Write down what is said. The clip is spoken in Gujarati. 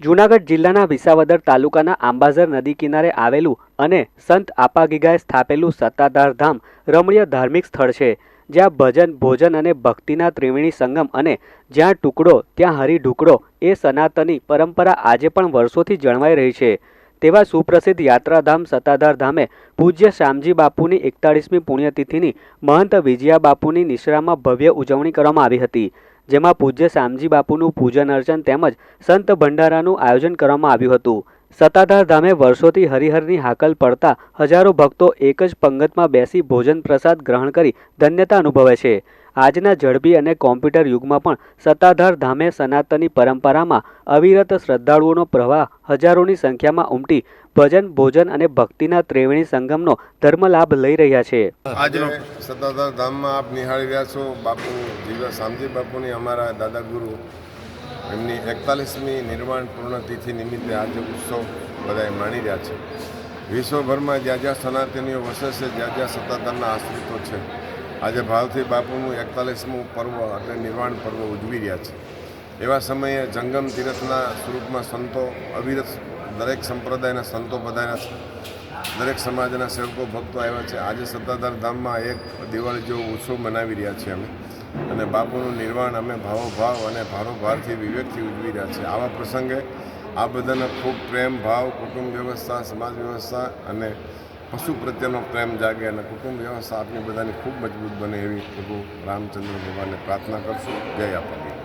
જૂનાગઢ જિલ્લાના વિસાવદર તાલુકાના આંબાઝર નદી કિનારે આવેલું અને સંત આપાગીગાએ સ્થાપેલું સત્તાધાર ધામ રમણીય ધાર્મિક સ્થળ છે, જ્યાં ભજન, ભોજન અને ભક્તિના ત્રિવેણી સંગમ અને જ્યાં ટુકડો, ત્યાં હરી ઢુકડો એ સનાતની પરંપરા આજે પણ વર્ષોથી જળવાઈ રહી છે. તેવા સુપ્રસિદ્ધ યાત્રાધામ સત્તાધાર ધામે પૂજ્ય શ્યામજી બાપુની એકતાળીસમી પુણ્યતિથિની મહંત વિજયા બાપુની નિશ્રામાં ભવ્ય ઉજવણી કરવામાં આવી હતી. જેમાં પૂજ્ય શામજી બાપુનું પૂજન અર્ચન તેમજ સંત ભંડારાનું આયોજન કરવામાં આવ્યું હતું. સત્તાધાર ધામે વર્ષોથી હરિહરની હાકલ પડતા હજારો ભક્તો એક જ પંગતમાં બેસી ભોજન પ્રસાદ ગ્રહણ કરી ધન્યતા અનુભવે છે. આજના ઝડપી અને કોમ્પ્યુટર યુગમાં પણ સત્તાધાર ધામે સનાતની પરંપરામાં અવિરત શ્રદ્ધાળુઓનો પ્રવાહ હજારોની સંખ્યામાં ઉમટી ભજન, ભોજન અને ભક્તિના ત્રિવેણી સંગમનો ધર્મલાભ લઈ રહ્યા છે. આજે સત્તાધાર ધામમાં આપ નિહાળી રહ્યા છો. બાપુ જીવા સામજી બાપુની અમારા દાદા ગુરુ એમની એકતાલીસમી નિર્વાણ પૂર્ણતિથિ નિમિત્તે આજે ઉત્સવ બધાએ માણી રહ્યા છે. વિશ્વભરમાં જ્યાં જ્યાં સનાતનીઓ વસે છે, જ્યાં જ્યાં સત્તાધારના આશ્રિતો છે, આજે ભાવથી બાપુનું એકતાલીસમું પર્વ એટલે નિર્વાણ પર્વ ઉજવી રહ્યા છે. એવા સમયે જંગમ તીરથના સ્વરૂપમાં સંતો, અવિરત દરેક સંપ્રદાયના સંતો બધાના દરેક સમાજના સેવકો, ભક્તો આવ્યા છે. આજે સત્તાધાર ધામમાં એક દિવાળી જેવો ઉત્સવ મનાવી રહ્યા છીએ અમે. અને બાપુનું નિર્વાણ અમે ભાવોભાવ અને ભારોભારથી વિવેકથી ઉજવી રહ્યા છીએ. આવા પ્રસંગે આ બધાના ખૂબ પ્રેમ, ભાવ, કુટુંબ વ્યવસ્થા, સમાજ વ્યવસ્થા અને પશુ પ્રત્યેનો પ્રેમ જાગે અને કુટુંબ વ્યવસ્થા આપની બધાની ખૂબ મજબૂત બને એવી પ્રભુ રામચંદ્ર ભગવાનને પ્રાર્થના કરશું. જય આપા